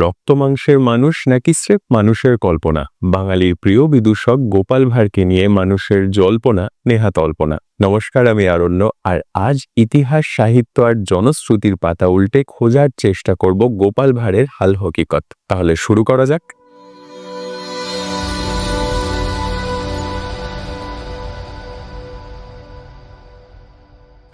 রক্ত মাংসের মানুষ নাকি স্রেফ মানুষের কল্পনা? বাঙালির প্রিয় বিদূষক গোপাল ভাঁড়কে নিয়ে মানুষের জল্পনা নেহা তল্পনা নমস্কার, আমি আরণ্য। আর আজ ইতিহাস, সাহিত্য আর জনশ্রুতির পাতা উল্টে খোঁজার চেষ্টা করব গোপাল ভাঁড়ের হাল হকিকত। তাহলে শুরু করা যাক।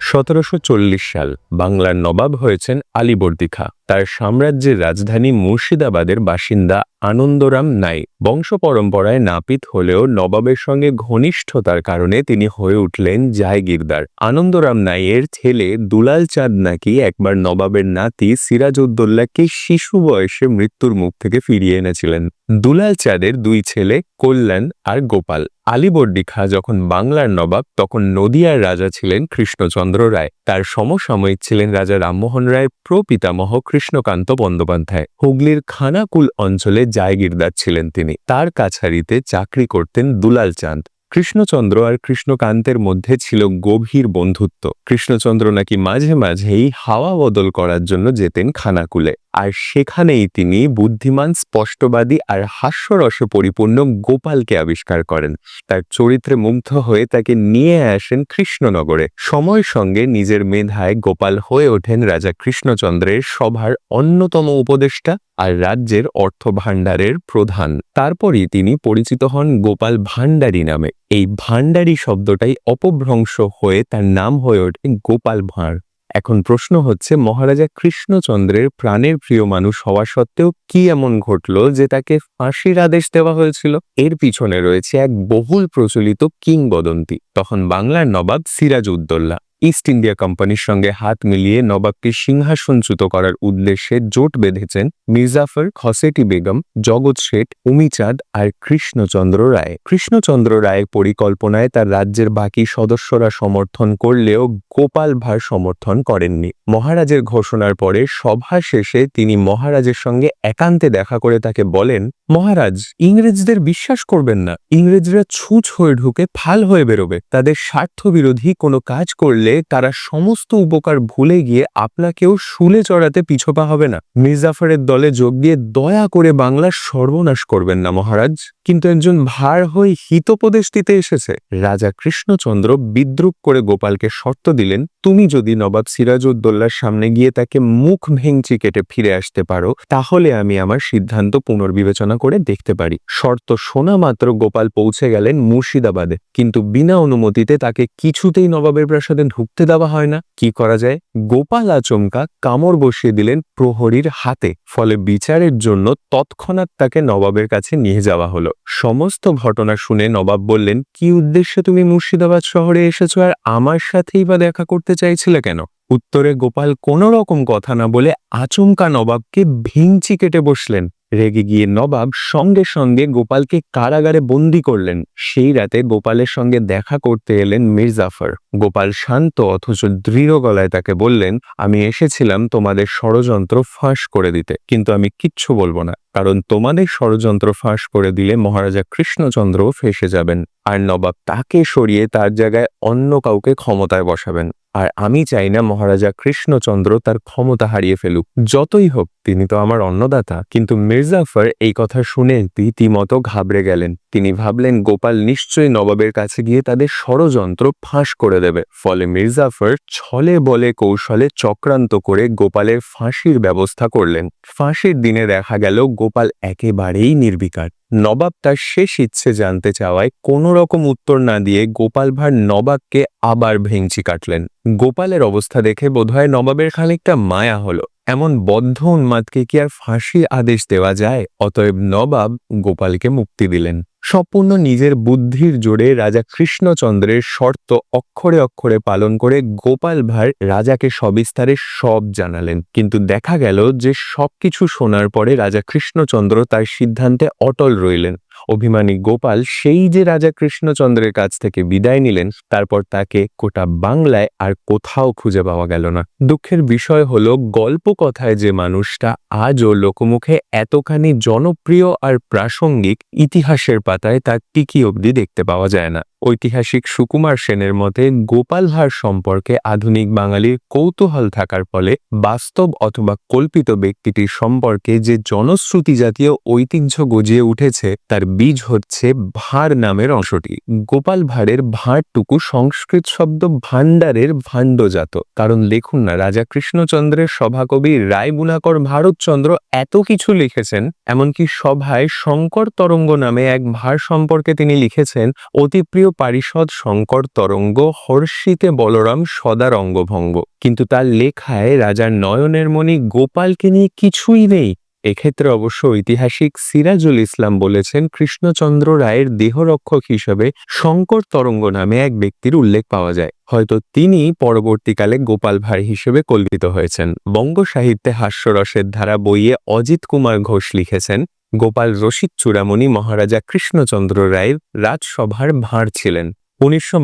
সতেরোশো চল্লিশ সাল বাংলার নবাব হয়েছেন আলীবর্দী খা তার সাম্রাজ্যের রাজধানী মুর্শিদাবাদের বাসিন্দা আনন্দরাম নাই বংশ পরম্পরায় নাপিত হলেও নবাবের সঙ্গে ঘনিষ্ঠতার কারণে তিনি হয়ে উঠলেন জায়গিরদার আনন্দরাম নাইয়ের ছেলে দুলাল চাঁদ নাকি একবার নবাবের নাতি সিরাজউদ্দৌল্লাকে শিশু বয়সে মৃত্যুর মুখ থেকে ফিরিয়ে এনেছিলেন। দুলাল চাঁদের দুই ছেলে কল্যাণ আর গোপাল। আলীবর্দী খা যখন বাংলার নবাব, তখন নদিয়ার রাজা ছিলেন কৃষ্ণচন্দ্র রায়। তার সমসাময়িক ছিলেন রাজা রামমোহন রায় প্রপিতামহ কৃষ্ণকান্ত বন্দ্যোপাধ্যায়। হুগলির খানাকুল অঞ্চলে জায়গিরদার ছিলেন তিনি। তার কাছারিতে চাকরি করতেন দুলাল চাঁদ। কৃষ্ণচন্দ্র আর কৃষ্ণকান্তের মধ্যে ছিল গভীর বন্ধুত্ব। কৃষ্ণচন্দ্র নাকি মাঝে মাঝেই হাওয়া বদল করার জন্য যেতেন খানাকুলে। আর সেখানেই তিনি বুদ্ধিমান, স্পষ্টবাদী আর হাস্যরসে পরিপূর্ণ গোপালকে আবিষ্কার করেন। তার চরিত্রে মুগ্ধ হয়ে তাকে নিয়ে আসেন কৃষ্ণনগরে। সময় সঙ্গে নিজের মেধায় গোপাল হয়ে ওঠেন রাজা কৃষ্ণচন্দ্রের সভার অন্যতম উপদেষ্টা। আর রাজ্যের অর্থ ভাণ্ডারের প্রধান। তারপরই তিনি পরিচিত হন গোপাল ভাণ্ডারী নামে। এই ভাণ্ডারী শব্দটাই অপভ্রংশ হয়ে তার নাম হয়ে ওঠে গোপাল ভাঁড়। এখন প্রশ্ন হচ্ছে, মহারাজা কৃষ্ণচন্দ্রের প্রাণের প্রিয় মানুষ হওয়া সত্ত্বেও কি এমন ঘটল যে তাকে ফাঁসির আদেশ দেওয়া হয়েছিল? এর পিছনে রয়েছে এক বহুল প্রচলিত কিংবদন্তি। তখন বাংলার নবাব সিরাজউদ্দৌল্লা ইস্ট ইন্ডিয়া কোম্পানির সঙ্গে হাত মিলিয়ে নবাবকে সিংহাসনচ্যুত করার উদ্দেশ্যে জোট বেঁধেছেন মির্জাফর খসেটি বেগম, জগৎ শেঠ, উমিচাঁদ আর কৃষ্ণচন্দ্র রায়। কৃষ্ণচন্দ্র রায়ের পরিকল্পনায় তার রাজ্যের বাকি সদস্যরা সমর্থন করলেও গোপাল ভার সমর্থন করেননি। মহারাজের ঘোষণার পরে সভা শেষে তিনি মহারাজের সঙ্গে একান্তে দেখা করে তাকে বলেন, মহারাজ, ইংরেজদের বিশ্বাস করবেন না। ইংরেজরা ছুঁচ হয়ে ঢুকে ফাল হয়ে বেরোবে। তাদের স্বার্থবিরোধী কোনো কাজ করলে তারা সমস্ত উপকার ভুলে গিয়ে আপনাকেও শুলে চড়াতে পিছপা হবে না। মির্জাফরের দলে যোগ দিয়ে দয়া করে বাংলার সর্বনাশ করবেন না, মহারাজ। কিন্তু একজন ভার হয়ে হিতোপদেশ দিতে এসেছে। রাজা কৃষ্ণচন্দ্র বিদ্রুপ করে গোপালকে শর্ত দিলেন, তুমি যদি নবাব সিরাজউদ্দৌল্লার সামনে গিয়ে তাকে মুখ ভেঙচি কেটে ফিরে আসতে পারো, তাহলে আমি আমার সিদ্ধান্ত পুনর্বিবেচনা করে দেখতে পারি। শর্ত শোনা মাত্র গোপাল পৌঁছে গেলেন মুর্শিদাবাদে। কিন্তু বিনা অনুমতিতে তাকে কিছুতেই নবাবের প্রাসাদে ঢুকতে দেওয়া হয় না। কি করা যায়? গোপাল আচমকা কামড় বসিয়ে দিলেন প্রহরীর হাতে, ফলে বিচারের জন্য তৎক্ষণাৎ তাকে নবাবের কাছে নিয়ে যাওয়া হলো। সমস্ত ঘটনা শুনে নবাব বললেন, কি উদ্দেশ্যে তুমি মুর্শিদাবাদ শহরে এসেছ আর আমার সাথেই বা দেখা করতে চাইছিলে কেন? উত্তরে গোপাল, কোনো রকম কথা না বলে আচমকা নবাবকে ভিংচি কেটে বসলেন। রেগে গিয়ে নবাব সঙ্গে সঙ্গে গোপালকে কারাগারে বন্দি করলেন। সেই রাতে গোপালের সঙ্গে দেখা করতে এলেন মির্জাফর গোপাল শান্ত অথচ দৃঢ় গলায় তাকে বললেন, আমি এসেছিলাম তোমাদের ষড়যন্ত্র ফাঁস করে দিতে, কিন্তু আমি কিচ্ছু বলব না, কারণ তোমাদের ষড়যন্ত্র ফাঁস করে দিলে মহারাজা কৃষ্ণচন্দ্র ফেসে যাবেন, আর নবাব তাকে সরিয়ে তার জায়গায় অন্য কাউকে ক্ষমতায় বসাবেন। আর আমি চাই না মহারাজা কৃষ্ণচন্দ্র তার ক্ষমতা হারিয়ে ফেলুক। যতই হোক, তিনি তো আমার অন্নদাতা। কিন্তু মির্জাফর এই কথা শুনে রীতিমতো ঘাবড়ে গেলেন। তিনি ভাবলেন, গোপাল নিশ্চয়ই নবাবের কাছে গিয়ে তাদের ষড়যন্ত্র ফাঁস করে দেবে। ফলে মির্জাফর ছলে বলে কৌশলে চক্রান্ত করে গোপালের ফাঁসির ব্যবস্থা করলেন। ফাঁসির দিনে দেখা গেল, গোপাল একেবারেই নির্বিকার। নবাব তার শেষ ইচ্ছে জানতে চাওয়ায় কোনো রকম উত্তর না দিয়ে গোপাল ভাঁড় নবাবকে আবার ভেঙচি কাটলেন। গোপালের অবস্থা দেখে বোধহয় নবাবের খানিকটা মায়া হলো। এমন বদ্ধ উন্মাদকে কি আর ফাঁসি আদেশ দেওয়া যায়? অতএব নবাব গোপালকে মুক্তি দিলেন। সম্পূর্ণ নিজের বুদ্ধির জোরে রাজা কৃষ্ণচন্দ্রের শর্ত অক্ষরে অক্ষরে পালন করে গোপাল ভাঁড় রাজাকে সবিস্তারে সব জানালেন। কিন্তু দেখা গেল যে সবকিছু শোনার পরে রাজা কৃষ্ণচন্দ্র তার সিদ্ধান্তে অটল রইলেন। অভিমানী গোপাল সেই যে রাজা কৃষ্ণচন্দ্রের কাছ থেকে বিদায় নিলেন, তারপর তাকে কোটা বাংলায় আর কোথাও খুঁজে পাওয়া গেল না। দুঃখের বিষয় হল গল্প কথায় যে মানুষটা আজও লোকমুখে এতখানি জনপ্রিয় আর প্রাসঙ্গিক ইতিহাসের পাতায় তার টিকি অবধি দেখতে পাওয়া যায় না। ঐতিহাসিক সুকুমার সেনের মতে, গোপাল ভাঁড় সম্পর্কে আধুনিক বাঙালির কৌতূহল থাকার ফলে বাস্তব অথবা কল্পিত ব্যক্তিটির সম্পর্কে যে জনশ্রুতি জাতীয় ঐতিহ্য গজিয়ে উঠেছে, তার বীজ হচ্ছে ভাঁড় নামের অংশটি। গোপাল ভাঁড়ের ভাঁড়টুকু সংস্কৃত শব্দ ভাণ্ডারের ভাণ্ডজাত। কারণ দেখুন না, রাজা কৃষ্ণচন্দ্রের সভাকবি রায় বুনাকর ভারতচন্দ্র এত কিছু লিখেছেন, এমনকি সভায় শঙ্কর তরঙ্গ নামে এক ভাঁড় সম্পর্কে তিনি লিখেছেন, অতি প্রিয় পারিষদ শঙ্কর তরঙ্গ হর্ষিতে বলরাম সদা রঙ্গভঙ্গ কিন্তু তার লেখায় রাজার নয়নের মণি গোপালকে নিয়ে কিছুই নেই। এক্ষেত্রে অবশ্য ঐতিহাসিক সিরাজুল ইসলাম বলেছেন কৃষ্ণচন্দ্র রায়ের দেহরক্ষক হিসেবে শঙ্কর তরঙ্গ নামে এক ব্যক্তির উল্লেখ পাওয়া যায়। হয়তো তিনি পরবর্তীকালে গোপাল ভাঁড় হিসেবে কল্পিত হয়েছেন। বঙ্গ সাহিত্যে হাস্যরসের ধারা বইয়ে অজিত কুমার ঘোষ লিখেছেন গোপাল রশিদ চূড়ামণি মহারাজা কৃষ্ণচন্দ্র রায়ের রাজসভার ভাঁড় ছিলেন। উনিশশো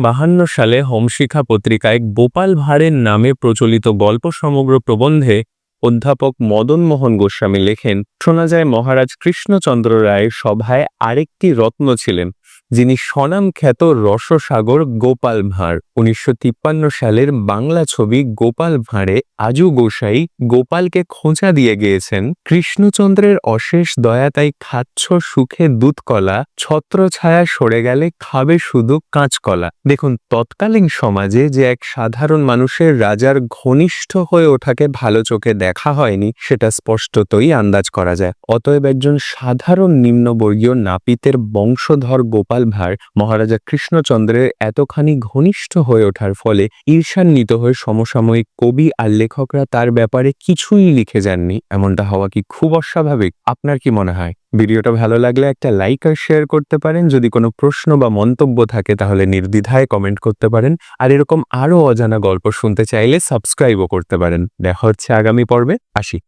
সালে হোমশিখা পত্রিকায় গোপাল ভাঁড়ের নামে প্রচলিত গল্প সমগ্র প্রবন্ধে অধ্যাপক মদন মোহন গোস্বামী লেখেন, শোনা যায় মহারাজ কৃষ্ণচন্দ্র রায়ের সভায় আরেকটি রত্ন ছিলেন যিনি স্বনামখ্যাত রসসাগর গোপাল ভাঁড়, উনিশশো তিপ্পান্ন সালের বাংলা ছবি গোপাল ভাঁড়ে আজু গোসাই গোপালকে খোঁচা দিয়ে গিয়েছেন। কৃষ্ণচন্দ্রের অশেষ দয়া তাই খাচ্ছ সুখে দুধকলা ছত্রছায়া সরে গেলে খাবে শুধু কাঁচকলা দেখুন, তৎকালীন সমাজে যে এক সাধারণ মানুষের রাজার ঘনিষ্ঠ হয়ে ওঠাকে ভালো চোখে দেখা হয়নি, সেটা স্পষ্টতই আন্দাজ করা যায়। অতএব একজন সাধারণ নিম্নবর্গীয় নাপিতের বংশধর গোপাল ভাঁড় মহারাজা কৃষ্ণচন্দ্রের এতখানি ঘনিষ্ঠ হয়ে ওঠার ফলে ঈর্ষান্বিত হয়ে সমসাময়িক কবি আর লেখকরা তার ব্যাপারে কিছুই লিখে যাননি। এমনটা হওয়া কি খুব অস্বাভাবিক? আপনার কি মনে হয়? ভিডিওটা ভালো লাগলে একটা লাইক আর শেয়ার করতে পারেন। যদি কোনো প্রশ্ন বা মন্তব্য থাকে তাহলে নির্দ্বিধায় কমেন্ট করতে পারেন। আর এরকম আরও অজানা গল্প শুনতে চাইলে সাবস্ক্রাইবও করতে পারেন। দেখা হচ্ছে আগামী পর্বে। আসি।